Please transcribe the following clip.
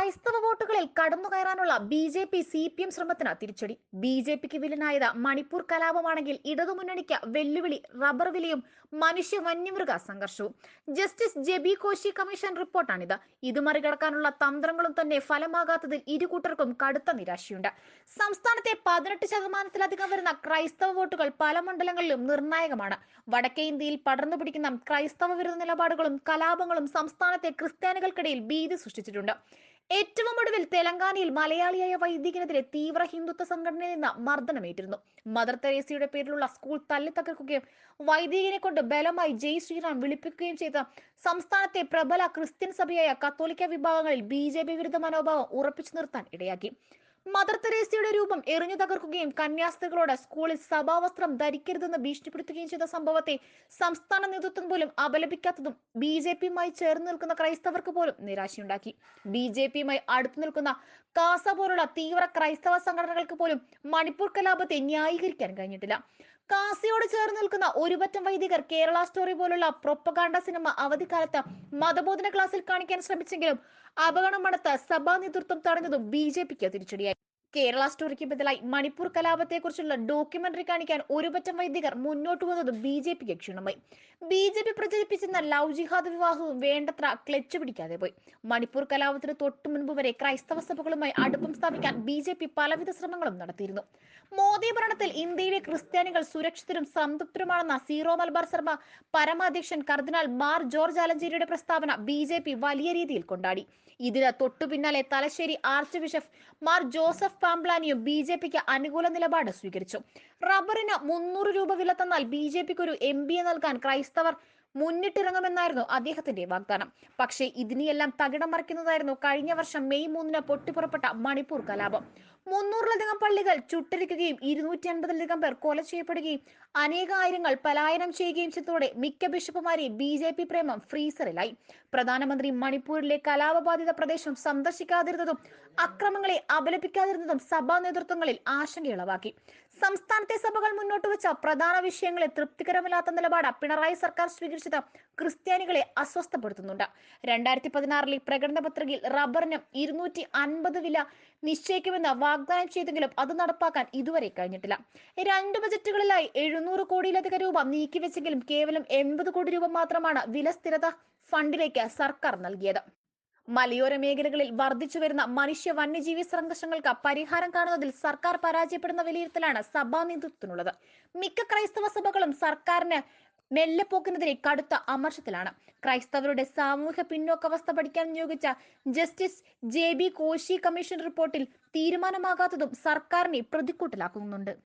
ക്രൈസ്തവ വോട്ടുകളിൽ കടന്നു കയറാനുള്ള B J P C P M ശ്രമത്തിന് തിരിച്ചടി. ബി ജെ പിക്ക് വില്ലനായത് മണിപ്പൂർ കലാപമാണെങ്കിൽ ഇടതുമുന്നണിക്ക് വെല്ലുവിളി റബ്ബർ വിലയും മനുഷ്യ വന്യമൃഗ സംഘർഷവും. Justice J B Koshy commission റിപ്പോർട്ടാണിത്. ഇത് മറികടക്കാനുള്ള തന്ത്രങ്ങളും തന്നെ ഫലമാകാത്തതിൽ ഇരുകൂട്ടർക്കും കടുത്ത നിരാശയുണ്ട്. സംസ്ഥാനത്തെ പതിനെട്ട് ശതമാനത്തിലധികം വരുന്ന ക്രൈസ്തവ വോട്ടുകൾ പല മണ്ഡലങ്ങളിലും നിർണായകമാണ്. വടക്കേ ഇന്ത്യയിൽ പടർന്നു പിടിക്കുന്ന ക്രൈസ്തവ വിരുദ്ധ നിലപാടുകളും കലാപങ്ങളും സംസ്ഥാനത്തെ ക്രിസ്ത്യാനികൾക്കിടയിൽ ഭീതി സൃഷ്ടിച്ചിട്ടുണ്ട്. ഏറ്റവും ഒടുവിൽ തെലങ്കാനയിൽ മലയാളിയായ വൈദികനെതിരെ തീവ്ര ഹിന്ദുത്വ സംഘടനയിൽ നിന്ന് മർദ്ദനമേറ്റിരുന്നു. മദർ തെരേസയുടെ പേരിലുള്ള സ്കൂൾ തല്ലിത്തകർക്കുകയും വൈദികനെ കൊണ്ട് ബലമായി ജയ് ശ്രീറാം വിളിപ്പിക്കുകയും ചെയ്ത സംസ്ഥാനത്തെ പ്രബല ക്രിസ്ത്യൻ സഭയായ കത്തോലിക്ക വിഭാഗങ്ങളിൽ ബി ജെ പി വിരുദ്ധ മനോഭാവം ഉറപ്പിച്ചു നിർത്താൻ ഇടയാക്കി. മദർ തെരേസയുടെ രൂപം എറിഞ്ഞു തകർക്കുകയും കന്യാസ്ത്രീകളോട് സ്കൂളിൽ സഭാവസ്ത്രം ധരിക്കരുതെന്ന് ഭീഷണിപ്പെടുത്തുകയും ചെയ്ത സംഭവത്തെ സംസ്ഥാന നേതൃത്വം പോലും അപലപിക്കാത്തതും ബി ജെ പിയുമായി ചേർന്ന് നിൽക്കുന്ന ക്രൈസ്തവർക്ക് പോലും നിരാശയുണ്ടാക്കി. ബി ജെ പിയുമായി അടുത്തു നിൽക്കുന്ന കാസ പോലുള്ള തീവ്ര ക്രൈസ്തവ സംഘടനകൾക്ക് പോലും മണിപ്പൂർ കലാപത്തെ ന്യായീകരിക്കാൻ കഴിഞ്ഞിട്ടില്ല. കാസിയോട് ചേർന്ന് നിൽക്കുന്ന ഒരുപറ്റം വൈദികർ കേരള സ്റ്റോറി പോലുള്ള പ്രൊപ്പഗാണ്ട സിനിമ അവധിക്കാലത്ത് മതബോധന ക്ലാസ്സിൽ കാണിക്കാൻ ശ്രമിച്ചെങ്കിലും അപകടമണത്ത് സഭാ നേതൃത്വം തടഞ്ഞതും ബി ജെ പിക്ക് തിരിച്ചടിയായി കേരള സ്റ്റോറിക്ക് ബദലായി മണിപ്പൂർ കലാപത്തെക്കുറിച്ചുള്ള ഡോക്യുമെന്ററി കാണിക്കാൻ ഒരുപറ്റം വൈദികർ മുന്നോട്ട് വന്നത് ബി ജെ പിക്ക് ക്ഷീണമായി ബി ജെ പി പ്രചരിപ്പിച്ചിരുന്ന ലവ് ജിഹാദ് വിവാഹവും വേണ്ടത്ര ക്ലച്ച് പിടിക്കാതെ പോയി. മണിപ്പൂർ കലാപത്തിന് തൊട്ടു മുൻപ് വരെ ക്രൈസ്തവ സഭകളുമായി അടുപ്പം സ്ഥാപിക്കാൻ ബി ജെ പി പലവിധ ശ്രമങ്ങളും നടത്തിയിരുന്നു. മോദി ഭരണത്തിൽ ഇന്ത്യയിലെ ക്രിസ്ത്യാനികൾ സുരക്ഷിതരും സംതൃപ്തരുമാണെന്ന സീറോ മലബാർ ശർമ്മ പരമാധ്യക്ഷൻ കർദിനാൾ മാർ ജോർജ് ആലഞ്ചേരിയുടെ പ്രസ്താവന ബി ജെ പി വലിയ രീതിയിൽ കൊണ്ടാടി. ഇതിന് തൊട്ടു പിന്നാലെ Thalassery archbishop Mar Joseph പാംപ്ലാനിയും ബി ജെ പിക്ക് അനുകൂല നിലപാട് സ്വീകരിച്ചു. റബ്ബറിന് മുന്നൂറ് രൂപ വില തന്നാൽ ബി ജെ പിക്ക് ഒരു എം പിയെ നൽകാൻ ക്രൈസ്തവർ മുന്നിട്ടിറങ്ങുമെന്നായിരുന്നു അദ്ദേഹത്തിന്റെ വാഗ്ദാനം. പക്ഷേ ഇതിനെയെല്ലാം തകിടം മറിക്കുന്നതായിരുന്നു കഴിഞ്ഞ വർഷം മെയ് മൂന്നിന് പൊട്ടിപ്പുറപ്പെട്ട മണിപ്പൂർ കലാപം. മുന്നൂറിലധികം പള്ളികൾ ചുട്ടരിക്കുകയും ഇരുന്നൂറ്റി അൻപതിലധികം പേർ കൊല ചെയ്യപ്പെടുകയും അനേകായിരങ്ങൾ പലായനം ചെയ്യുകയും ചെയ്തതോടെ മിക്ക ബിഷപ്പുമാരെയും ബി ജെ പി പ്രേമം ഫ്രീസറിലായി. പ്രധാനമന്ത്രി മണിപ്പൂരിലെ കലാപബാധിത പ്രദേശം സന്ദർശിക്കാതിരുന്നതും അക്രമങ്ങളെ അപലപിക്കാതിരുന്നതും സഭാ നേതൃത്വങ്ങളിൽ ആശങ്കയുളവാക്കി. സംസ്ഥാനത്തെ സഭകൾ മുന്നോട്ട് വെച്ച പ്രധാന വിഷയങ്ങളെ തൃപ്തികരമല്ലാത്ത നിലപാട് പിണറായി സർക്കാർ സ്വീകരിച്ചത് ക്രിസ്ത്യാനികളെ അസ്വസ്ഥപ്പെടുത്തുന്നുണ്ട്. രണ്ടായിരത്തി പതിനാറിലെ പ്രകടന പത്രികയിൽ റബ്ബറിന് ഇരുന്നൂറ്റി അൻപത് വില നിശ്ചയിക്കുമെന്ന് വാഗ്ദാനം ചെയ്തെങ്കിലും അത് നടപ്പാക്കാൻ ഇതുവരെ കഴിഞ്ഞിട്ടില്ല. രണ്ട് ബജറ്റുകളിലായി എഴുന്നൂറ് കോടിയിലധികം രൂപ നീക്കിവെച്ചെങ്കിലും കേവലം എൺപത് കോടി രൂപ മാത്രമാണ് വില സ്ഥിരത ഫണ്ടിലേക്ക് സർക്കാർ നൽകിയത്. മലയോര മേഖലകളിൽ വർദ്ധിച്ചു വരുന്ന മനുഷ്യ വന്യജീവി സംഘർഷങ്ങൾക്ക് പരിഹാരം കാണുന്നതിൽ സർക്കാർ പരാജയപ്പെടുന്ന വിലയിരുത്തലാണ് സഭാ നേതൃത്വത്തിനുള്ളത്. മിക്ക ക്രൈസ്തവ സഭകളും സർക്കാരിന് മെല്ലെപ്പോക്കിനെതിരെ കടുത്ത അമർഷത്തിലാണ്. ക്രൈസ്തവരുടെ സാമൂഹ്യ പിന്നോക്കാവസ്ഥ പഠിക്കാൻ നിയോഗിച്ച justice J B Koshy commission റിപ്പോർട്ടിൽ തീരുമാനമാകാത്തതും സർക്കാരിനെ പ്രതിക്കൂട്ടിലാക്കുന്നുണ്ട്.